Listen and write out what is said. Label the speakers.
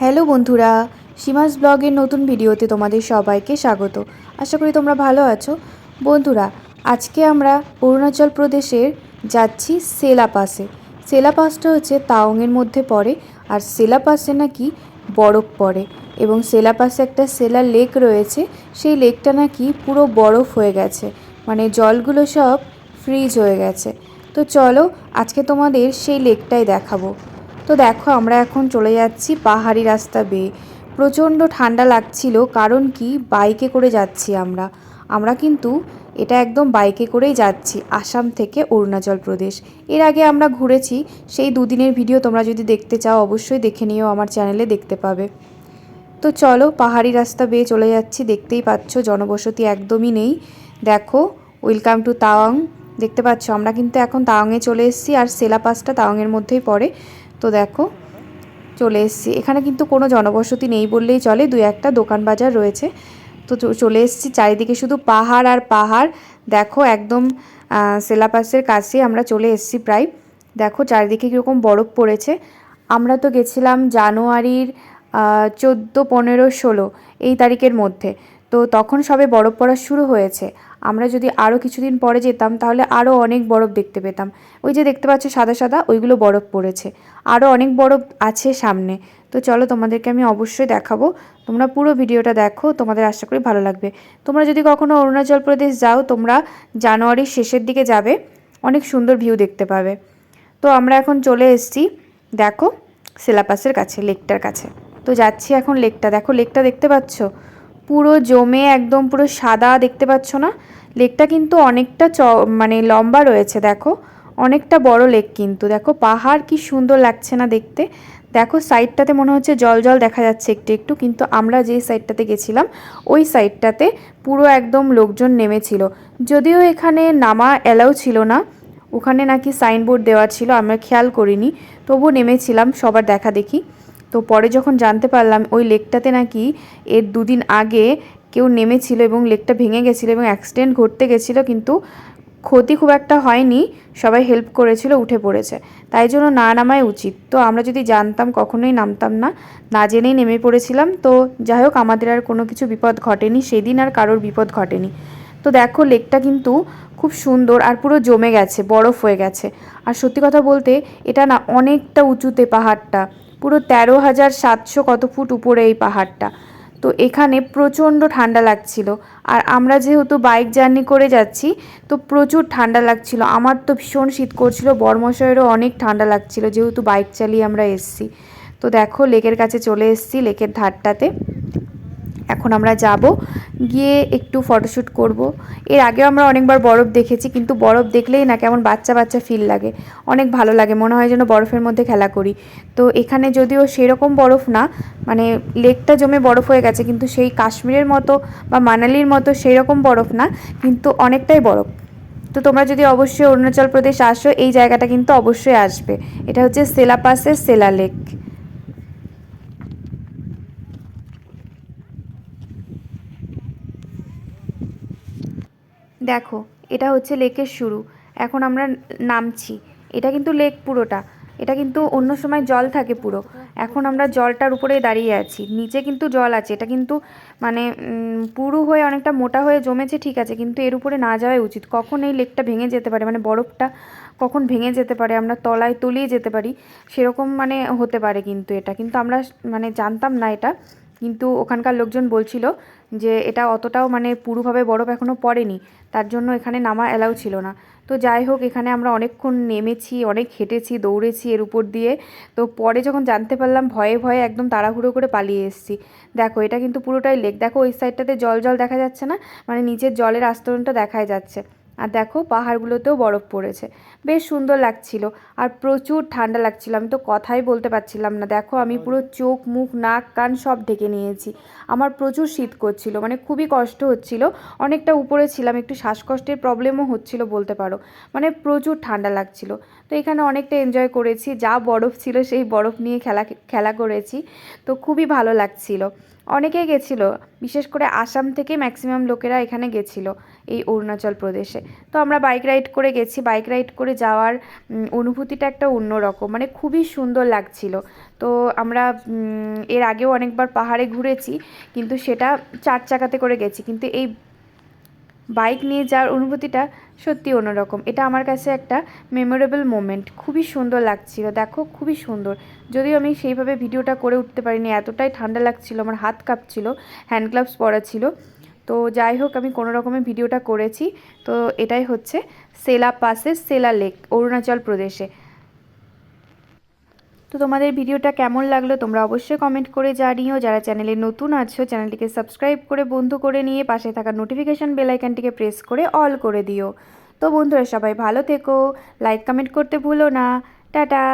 Speaker 1: Hello বন্ধুরা, সীমাস ব্লগের নতুন ভিডিওতে তোমাদের সবাইকে স্বাগত। আশা করি তোমরা ভালো আছো। বন্ধুরা, আজকে আমরা অরুণাচল প্রদেশের যাচ্ছি সেলা পাসে। সেলা পাসটা হচ্ছে তাওংয়ের মধ্যে পড়ে আর সেলা পাসে নাকি বরফ পড়ে এবং সেলা পাসে একটা সেলা লেক রয়েছে। সেই লেকটা নাকি পুরো বরফ হয়ে গেছে মানে জলগুলো সব ফ্রিজ হয়ে গেছে। তো চলো আজকে তোমাদের সেই লেকটাই দেখাবো। তো দেখো, আমরা এখন চলে যাচ্ছি পাহাড়ি রাস্তা বেয়ে। প্রচণ্ড ঠান্ডা লাগছিল, কারণ কি? বাইকে করে যাচ্ছি আমরা। আমরা কিন্তু এটা একদম বাইকে করেই যাচ্ছি, আসাম থেকে অরুণাচল প্রদেশ। এর আগে আমরা ঘুরেছি, সেই দুদিনের ভিডিও তোমরা যদি দেখতে চাও, অবশ্যই দেখে নিও, আমার চ্যানেলে দেখতে পাবে। তো চলো, পাহাড়ি রাস্তা বেয়ে চলে যাচ্ছি, দেখতেই পাচ্ছ জনবসতি একদমই নেই। দেখো ওয়েলকাম টু তাওয়াং। দেখতে পাচ্ছ, আমরা কিন্তু এখন তাওয়াংয়ে চলে এসেছি, আর সেলা পাসটা তাওয়াংয়ের মধ্যেই পড়ে। তো দেখো, চলে এসেছি। এখানে কিন্তু কোনো জনবসতি নেই বললেই চলে, দুই একটা দোকান বাজার রয়েছে। তো চলে এসেছি চারিদিকে শুধু পাহাড় আর পাহাড়। দেখো একদম সেলাপাসের কাছে আমরা চলে এসেছি প্রায়। দেখো চারিদিকে কীরকম বরফ পড়েছে। আমরা তো গেছিলাম জানুয়ারির চোদ্দ, পনেরো, ষোলো এই তারিখের মধ্যে। তো তখন সবে বরফ পড়া শুরু হয়েছে। আমরা যদি আরও কিছুদিন পরে যেতাম, তাহলে আরও অনেক বরফ দেখতে পেতাম। ওই যে দেখতে পাচ্ছ সাদা সাদা, ওইগুলো বরফ পড়েছে। আরও অনেক বরফ আছে সামনে। তো চলো তোমাদেরকে আমি অবশ্যই দেখাবো। তোমরা পুরো ভিডিওটা দেখো, তোমাদের আশা করি ভালো লাগবে। তোমরা যদি কখনো অরুণাচল প্রদেশ যাও, তোমরা জানুয়ারির শেষের দিকে যাবে, অনেক সুন্দর ভিউ দেখতে পাবে। তো আমরা এখন চলে এসেছি, দেখো সেলাপাসের কাছে লেকটার কাছে। তো যাচ্ছি এখন লেকটা দেখো লেকটা দেখতে পাচ্ছ? পুরো জমে একদম পুরো সাদা দেখতে পাচ্ছ না? লেকটা কিন্তু অনেকটা চ মানে লম্বা রয়েছে, দেখো। অনেকটা বড় লেক কিন্তু, দেখো। পাহাড় কি সুন্দর লাগছে না দেখতে। দেখো, সাইডটাতে মনে হচ্ছে জল জল দেখা যাচ্ছে একটু একটু, কিন্তু আমরা যেই সাইডটাতে গেছিলাম, ওই সাইডটাতে পুরো একদম লোকজন নেমেছিল। যদিও এখানে নামা অ্যালাউ ছিল না, ওখানে নাকি সাইনবোর্ড দেওয়া ছিল, আমরা খেয়াল করিনি তবু নেমেছিলাম সবার দেখা দেখি। তো পরে যখন জানতে পারলাম, ওই লেকটাতে নাকি এর দুদিন আগে কেউ নেমেছিল এবং লেকটা ভেঙে গেছিল এবং অ্যাক্সিডেন্ট ঘটতে গেছিল, কিন্তু ক্ষতি খুব একটা হয়নি, সবাই হেল্প করেছিল, উঠে পড়েছে। তাই জন্য না নামাই উচিত। তো আমরা যদি জানতাম, কখনোই নামতাম না না জেনেই নেমে পড়েছিলাম। তো যাই হোক, আমাদের আর কোনো কিছু বিপদ ঘটেনি, সেদিন আর কারোর বিপদ ঘটেনি। তো দেখো, লেকটা কিন্তু খুব সুন্দর আর পুরো জমে গেছে, বরফ হয়ে গেছে। আর সত্যি কথা বলতে, এটা না অনেকটা উঁচুতে পাহাড়টা। পুরো তেরো হাজার সাতশো কত ফুট উপরে এই পাহাড়টা। তো এখানে প্রচণ্ড ঠান্ডা লাগছিল। আর আমরা যেহেতু বাইক জার্নি করে যাচ্ছি, তো প্রচুর ঠান্ডা লাগছিল। আমার তো ভীষণ শীত করছিল বর্মশয়েরও অনেক ঠান্ডা লাগছিল, যেহেতু বাইক চালিয়ে আমরা এসছি। তো দেখো, লেকের কাছে চলে এসছি, লেকের ধারটাতে। এখন আমরা যাব। গিয়ে একটু ফটোশ্যুট করব। এর আগেও আমরা অনেকবার বরফ দেখেছি, কিন্তু বরফ দেখলেই না কেমন বাচ্চা বাচ্চা ফিল লাগে। অনেক ভালো লাগে, মনে হয় যেন বরফের মধ্যে খেলা করি। তো এখানে যদিও সেরকম বরফ না মানে লেকটা জমে বরফ হয়ে গেছে, কিন্তু সেই কাশ্মীরের মতো বা মানালির মতো সেই রকম বরফ না, কিন্তু অনেকটাই বরফ। তো তোমরা যদি অবশ্যই অরুণাচল প্রদেশ আসো, এই জায়গাটা কিন্তু অবশ্যই আসবে। এটা হচ্ছে সেলাপাসের সেলা লেক। দেখো, এটা হচ্ছে লেকের শুরু। এখন আমরা নামছি। এটা কিন্তু লেক পুরোটা। এটা কিন্তু অন্য সময় জল থাকে পুরো। এখন আমরা জলটার উপরেই দাঁড়িয়ে আছি। নিচে কিন্তু জল আছে। এটা কিন্তু মানে পুরু হয়ে অনেকটা মোটা হয়ে জমেছে, ঠিক আছে, কিন্তু এর উপরে না যাওয়াই উচিত। কখন এই লেকটা ভেঙে যেতে পারে? মানে বরফটা কখন ভেঙে যেতে পারে? আমরা তলায় তলিয়ে যেতে পারি। সেরকম মানে হতে পারে কিন্তু এটা। কিন্তু আমরা মানে জানতাম না এটা। কিন্তু ওখানকার লোকজন বলছিল যে এটা অতটাও মানে পুরোভাবে বরফ এখনও পড়েনি, তার জন্য এখানে নামা অ্যালাউ ছিল না। তো যাই হোক, এখানে আমরা অনেকক্ষণ নেমেছি, অনেক হেঁটেছি, দৌড়েছি এর উপর দিয়ে। তো পরে যখন জানতে পারলাম, ভয়ে ভয়ে একদম তাড়াহুড়ো করে পালিয়ে এসেছি। দেখো, এটা কিন্তু পুরোটাই লেক দেখো, ওই সাইডটাতে জল জল দেখা যাচ্ছে না? মানে নিচের জলের আস্তরণটা দেখাই যাচ্ছে। আর দেখো পাহাড়গুলোতেও বরফ পড়েছে। বেশ সুন্দর লাগছিল আর প্রচুর ঠান্ডা লাগছিল। আমি তো কথাই বলতে পারছিলাম না। দেখো আমি পুরো চোখ মুখ নাক কান সব ঢেকে নিয়েছি। আমার প্রচুর শীত করছিল মানে খুবই কষ্ট হচ্ছিল। অনেকটা উপরে ছিলাম একটু শ্বাসকষ্টের প্রবলেমও হচ্ছিল বলতে পারো। মানে প্রচুর ঠান্ডা লাগছিল। তো এখানে অনেকটা এনজয় করেছি। যা বরফ ছিল সেই বরফ নিয়ে খেলা খেলা করেছি। তো খুবই ভালো লাগছিল। অনেকেই গেছিল, বিশেষ করে আসাম থেকে ম্যাক্সিমাম লোকেরা এখানে গেছিল এই অরুণাচল প্রদেশে। তো আমরা বাইক রাইড করে গেছি বাইক রাইড করে যাওয়ার অনুভূতিটা একটা অন্যরকম মানে খুবই সুন্দর লাগছিল। তো আমরা এর আগেও অনেকবার পাহাড়ে ঘুরেছি, কিন্তু সেটা চার চাকাতে করে গেছি, কিন্তু এই বাইক নিয়ে যাওয়ার অনুভূতিটা সত্যি অন্যরকম। এটা আমার কাছে একটা মেমোরেবল মোমেন্ট খুবই সুন্দর লাগছিল। দেখো, খুবই সুন্দর। যদিও আমি সেইভাবে ভিডিওটা করে উঠতে পারিনি, এতটাই ঠান্ডা লাগছিল, আমার হাত কাঁপছিল হ্যান্ড গ্লাভস পরা ছিল। তো যাই হোক, আমি কোনো রকমের ভিডিওটা করেছি। তো এটাই হচ্ছে সেলা পাসের সেলা লেক, অরুণাচল প্রদেশে। তো তোমাদের ভিডিওটা কেমন লাগল তোমরা অবশ্যই কমেন্ট করে জানিও। যারা চ্যানেলে নতুন আছো চ্যানেলটিকে সাবস্ক্রাইব করে বন্ধু করে নিয়ে পাশে থাকা নোটিফিকেশান বেলাইকানটিকে প্রেস করে অল করে দিও। তো বন্ধুরা সবাই ভালো থেকো লাইক কমেন্ট করতে ভুলো না। টাটা!